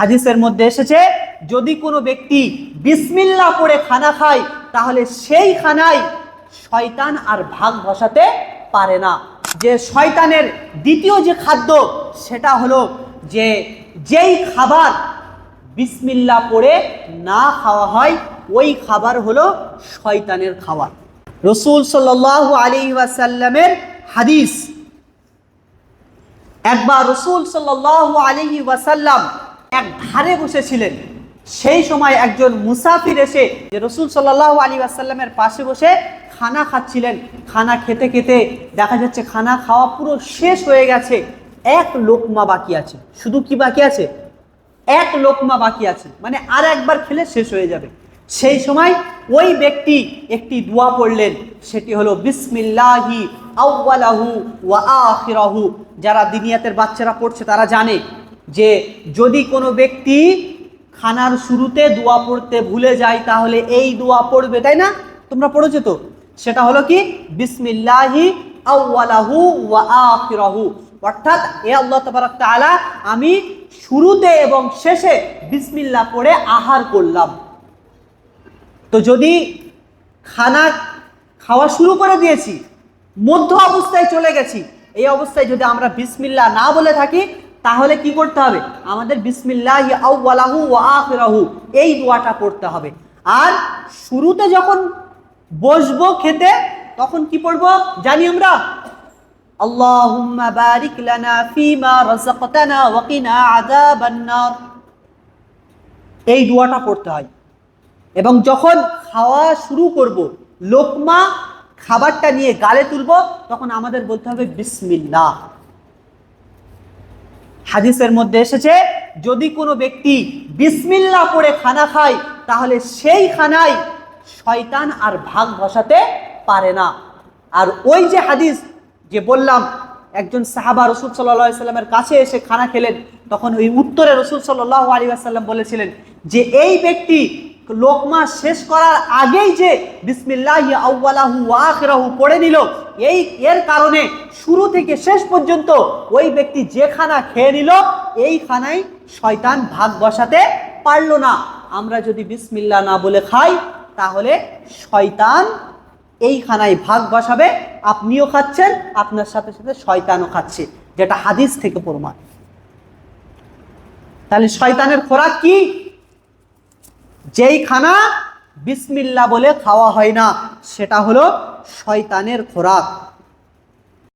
হাদিসের মধ্যে এসেছে, যদি কোনো ব্যক্তি বিসমিল্লা পড়ে খানা খায়, তাহলে সেই খানায় শয়তান আর ভাগ বসাতে পারে না। যে শয়তানের দ্বিতীয় যে খাদ্য, সেটা হলো যে যেই খাবার বিসমিল্লা পড়ে না খাওয়া হয়, ওই খাবার হলো শয়তানের খাবার। রসুল সাল্লাহ আলী ওয়াসাল্লামের হাদিস, একবার রসুল সাল্লাহ আলহি ওয়াসাল্লাম এক ধারে বসেছিলেন। সেই সময় একজন মুসাফির এসে যে রসুল সাল্লাহ আলী ওয়াসাল্লামের পাশে বসে খানা খাচ্ছিলেন। খানা খেতে খেতে দেখা যাচ্ছে খানা খাওয়া পুরো শেষ হয়ে গেছে। এক লোকমা বাকি আছে। শুধু কি বাকি আছে? এক লোকমা বাকি আছে। মানে আর একবার খেলে শেষ হয়ে যাবে। সেই সময় ওই ব্যক্তি একটি দোয়া পড়লেন। সেটি হলো, বিসমিল্লাহি আউ্বালাহু ওয়া আখিরাহু। যারা দিনিয়াতের বাচ্চারা পড়ছে, তারা জানে যে যদি কোনো ব্যক্তি খানার শুরুতে দোয়া পড়তে ভুলে যায়, তাহলে এই দোয়া পড়বে, তাই না? তোমরা পড়েছো তো? সেটা হলো কি? বিসমিল্লাহি আউ্বালাহু ওয়া আখিরাহু। অর্থাৎ এ আল্লাহ তাবারাক তাআলা, আমি শুরুতে এবং শেষে বিসমিল্লাহ পড়ে আহার করলাম। তো যদি খানা খাওয়া শুরু করে দিয়েছি, মধ্য অবস্থায় চলে গেছি, এই অবস্থায় যদি আমরা বিসমিল্লাহ না বলে থাকি তাহলে কি করতে হবে? আমাদের বিসমিল্লাহ আউ্লাহু ও আখরাহু এই দোয়াটা পড়তে হবে। আর শুরুতে যখন বসবো খেতে, তখন কি পড়ব? জানি আমরা? আল্লাহুম্মা লানা ফিমা রাযাকতানা ওয়া কিনা আযাবান নার এই দোয়াটা পড়তে হয়। এবং যখন খাওয়া শুরু করব, লোকমা খাবারটা নিয়ে গালে তুলব, তখন আমাদের বলতে হবে বিসমিল্লাহ। হাদিসের মধ্যে এসেছে, যদি কোনো ব্যক্তি বিসমিল্লা করে খানা খায়, তাহলে সেই খানায় শয়তান আর ভাগ বসাতে পারে না। আর ওই যে হাদিস যে বললাম, একজন সাহাবা রসুল সাল্লা সাল্লামের কাছে এসে খানা খেলেন, তখন ওই উত্তরে রসুল সাল্লাহ আলী আসাল্লাম বলেছিলেন যে, এই ব্যক্তি লোকমা শেষ করার আগেই যে বিসমিল্লাহ আউ্লাহু আখরাহু পড়ে নিল, এই এর কারণে শুরু থেকে শেষ পর্যন্ত ওই ব্যক্তি যে খানা খেয়ে নিল, এই খানায় শয়তান ভাগ বসাতে পারল না। আমরা যদি বিসমিল্লা না বলে খাই, তাহলে শয়তান এই খানায় ভাগ বসাবে, আপনিও খাচ্ছেন, আপনার সাথে সাথে শয়তানও খাচ্ছে, যেটা হাদিস থেকে প্রমাণ। তাহলে শয়তানের খোরাক কি? যেই খানা বিসমিল্লা বলে খাওয়া হয় না সেটা হলো শয়তানের খোরাক।